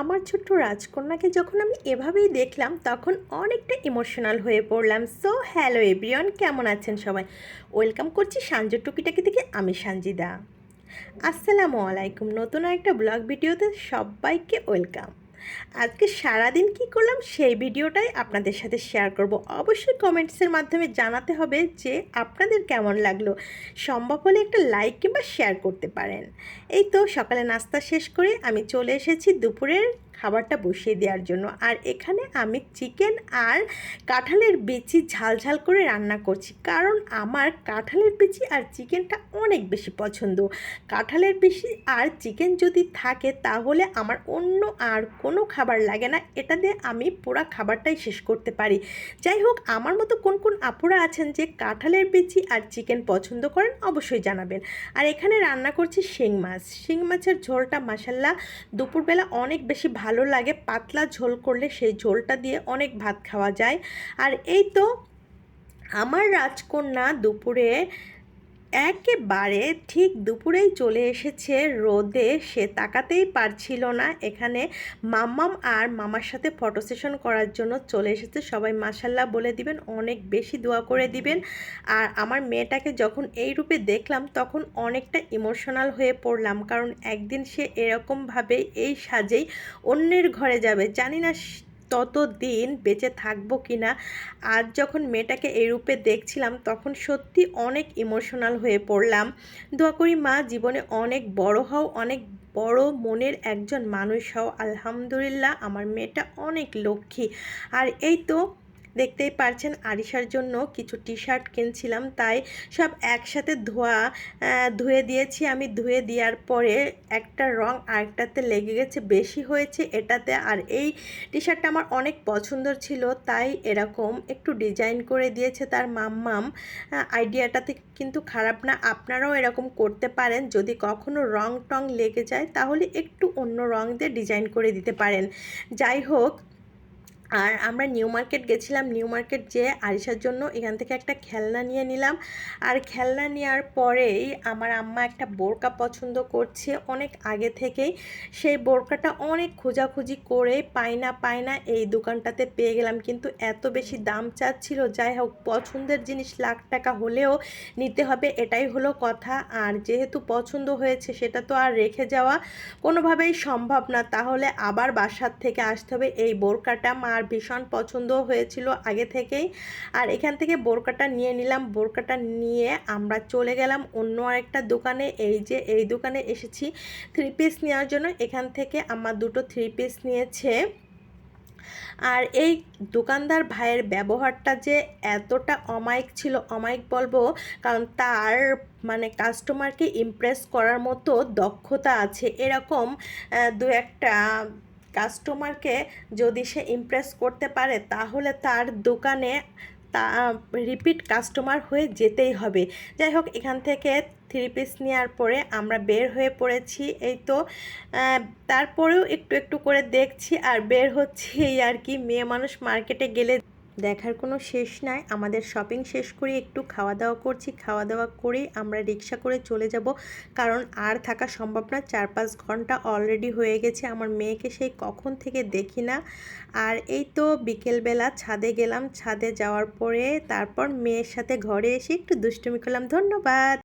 আমার ছোট্ট রাজকন্যাকে যখন আমি এভাবেই দেখলাম, তখন অনেকটা ইমোশনাল হয়ে পড়লাম। সো হ্যালো এভরিওয়ান কেমন আছেন সবাই? ওয়েলকাম করছি সাঞ্জু টুকিটাকি থেকে আমি সানজিদা। আসসালামু আলাইকুম, নতুন একটা ব্লগ ভিডিওতে সবাইকে ওয়েলকাম আজকে সারাদিন কি করলাম সেই ভিডিওটাই আপনাদের সাথে শেয়ার করব। অবশ্যই কমেন্টসের মাধ্যমে জানাতে হবে যে আপনাদের কেমন লাগল। সম্ভব হলে একটা লাইক কিংবা শেয়ার করতে পারেন। এই তো সকালে নাস্তা শেষ করে আমি চলে এসেছি দুপুরের খাবারটা বসিয়ে দেওয়ার জন্য। আর এখানে আমি চিকেন আর কাঁঠালের বিচি ঝাল ঝাল করে রান্না করছি। কারণ আমার কাঁঠালের বিচি আর চিকেনটা অনেক বেশি পছন্দ। কাঁঠালের বিচি আর চিকেন যদি থাকে তাহলে আমার অন্য আর কোনো খাবার লাগে না। এটা দিয়ে আমি পুরা খাবারটাই শেষ করতে পারি। যাই হোক, আমার মতো কোন কোন আপুরা আছেন যে কাঁঠালের বিচি আর চিকেন পছন্দ করেন অবশ্যই জানাবেন। আর এখানে রান্না করছি শিং মাছ। শিং মাছের ঝোলটা মাসাল্লাহ দুপুরবেলা অনেক বেশি ভালো লাগে, পাতলা ঝোল করলে সেই ঝোলটা দিয়ে অনেক ভাত খাওয়া যায়। আর এই তো আমার রাজকন্যা দুপুরে একেবারে ঠিক দুপুরেই চলে এসেছে রোদে, সে তাকাতেই পারছিল না। এখানে মাম্মাম আর মামার সাথে ফটো সেশন করার জন্য চলে এসেছে। সবাই মাসাল্লাহ বলে দিবেন, অনেক বেশি দোয়া করে দিবেন। আর আমার মেয়েটাকে যখন এই রূপে দেখলাম, তখন অনেকটা ইমোশনাল হয়ে পড়লাম। কারণ একদিন সে এরকমভাবে এই সাজেই অন্যের ঘরে যাবে। জানি না ততদিন বেঁচে থাকব কি না? আজ যখন মেয়েটাকে এই রূপে দেখছিলাম, তখন সত্যি অনেক ইমোশনাল হয়ে পড়লাম। দোয়া করি মা, জীবনে অনেক বড় হও, অনেক বড় মনের একজন মানুষ হও। আলহামদুলিল্লাহ, আমার মেয়েটা অনেক লক্ষ্মী। আর এই তো দেখতেই পারছেন আরিশার জন্য কিছু টি শার্ট কিনছিলাম, তাই সব একসাথে ধোয়া ধুয়ে দিয়েছি। আমি ধুয়ে দেওয়ার পরে একটা রং আরেকটাতে লেগে গেছে, বেশি হয়েছে এটাতে। আর এই টি শার্টটা আমার অনেক পছন্দর ছিল, তাই এরকম একটু ডিজাইন করে দিয়েছে তার মাম্মাম। আইডিয়াটাতে কিন্তু খারাপ না, আপনারাও এরকম করতে পারেন। যদি কখনো রং টং লেগে যায়, তাহলে একটু অন্য রং দিয়ে ডিজাইন করে দিতে পারেন। যাই হোক আর আমরা নিউ মার্কেট গেছিলাম। নিউ মার্কেট যেয়ে আরিসার জন্য এখান থেকে একটা খেলনা নিয়ে নিলাম। আর খেলনা নেওয়ার পরেই আমার আম্মা একটা বোরকা পছন্দ করছে অনেক আগে থেকেই। সেই বোরকাটা অনেক খোঁজাখুঁজি করে পাই না পাই না এই দোকানটাতে পেয়ে গেলাম। কিন্তু এত বেশি দাম চাচ্ছিল, যাই হোক পছন্দের জিনিস লাখ টাকা হলেও নিতে হবে এটাই হলো কথা। আর যেহেতু পছন্দ হয়েছে সেটা তো আর রেখে যাওয়া কোনোভাবেই সম্ভব না। তাহলে আবার বাসার থেকে আসতে হবে। এই বোরকাটা মা আমার ভীষণ পছন্দ হয়েছিল আগে থেকেই। আর এখান থেকে বোরকাটা নিয়ে নিলাম। বোরকাটা নিয়ে আমরা চলে গেলাম অন্য আরেকটা দোকানে। এই যে এই দোকানে এসেছি থ্রি পিস নেওয়ার জন্য। এখান থেকে আমার দুটো থ্রি পিস নিয়েছে। আর এই দোকানদার ভাইয়ের ব্যবহারটা যে এতটা অমায়িক ছিল, অমায়িক বলব, কারণ তার মানে কাস্টমারকে ইমপ্রেস করার মতো দক্ষতা আছে। এরকম দু একটা কাস্টমারকে যদি সে ইমপ্রেস করতে পারে, তাহলে তার দোকানে তা রিপিট কাস্টমার হয়ে যেতেই হবে। যাই হোক, এখান থেকে থ্রি পিস নেওয়ার পরে আমরা বের হয়ে পড়েছি। এই তো তারপরেও একটু একটু করে দেখছি আর বের হচ্ছি এই আর কি। মেয়ে মানুষ মার্কেটে গেলে দেখার কোনো শেষ নাই। আমাদের শপিং শেষ করে, একটু খাওয়া দাওয়া করছি। খাওয়া দাওয়া করে আমরা রিক্সা করে চলে যাব। কারণ আর থাকা সম্ভব না। চার পাঁচ ঘণ্টা অলরেডি হয়ে গেছে। আমার মেয়েকে সেই কখন থেকে দেখি না। আর এই তো বিকেলবেলা ছাদে গেলাম। ছাদে যাওয়ার পরে তারপর মেয়ের সাথে ঘরে এসে একটু দুষ্টুমি করলাম। ধন্যবাদ!